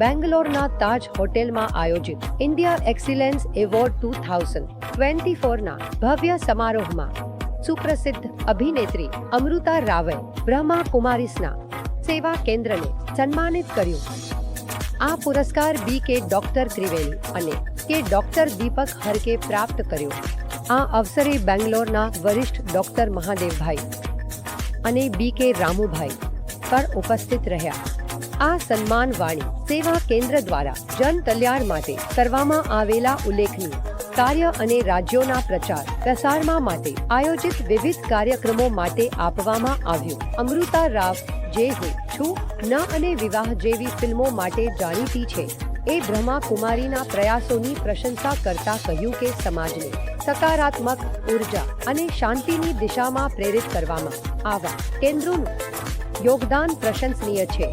બેંગ્લોરના તાજ હોટેલમાં આયોજિત India excellence award two thousand twenty ફોરના ભવ્ય સમારોહમાં સુપ્રસિદ્ધ અભિનેત્રી અમૃતા રાવે બ્રહ્મા કુમારીસના સેવા કેન્દ્રને સન્માનિત કર્યું. આ પુરસ્કાર બી કે ડોક્ટર ત્રિવેણી અને કે ડોક્ટર દીપક હરકે પ્રાપ્ત કર્યો. આ અવસરે બેંગ્લોરના વરિષ્ઠ ડોક્ટર મહાદેવભાઈ અને બી કે રામુભાઈ પણ ઉપસ્થિત રહ્યા. આ સન્માન વાણી સેવા કેન્દ્ર દ્વારા જન કલ્યાણ માટે કરવામાં આવેલા ઉલ્લેખનીય કાર્ય અને રાજ્યોના પ્રચાર પ્રસારમાં માટે આયોજિત વિવિધ કાર્યક્રમો માટે આપવામાં આવ્યું. અમૃતા રાવ, જે હું છું, ન અને વિવાહ જેવી ફિલ્મો માટે જાણીતી છે. એ બ્રહ્મા કુમારીના પ્રયાસોની પ્રશંસા કરતા કહ્યું કે સમાજને સકારાત્મક ઊર્જા અને શાંતિની દિશામાં પ્રેરિત કરવામાં આવા કેન્દ્રોનું યોગદાન પ્રશંસનીય છે.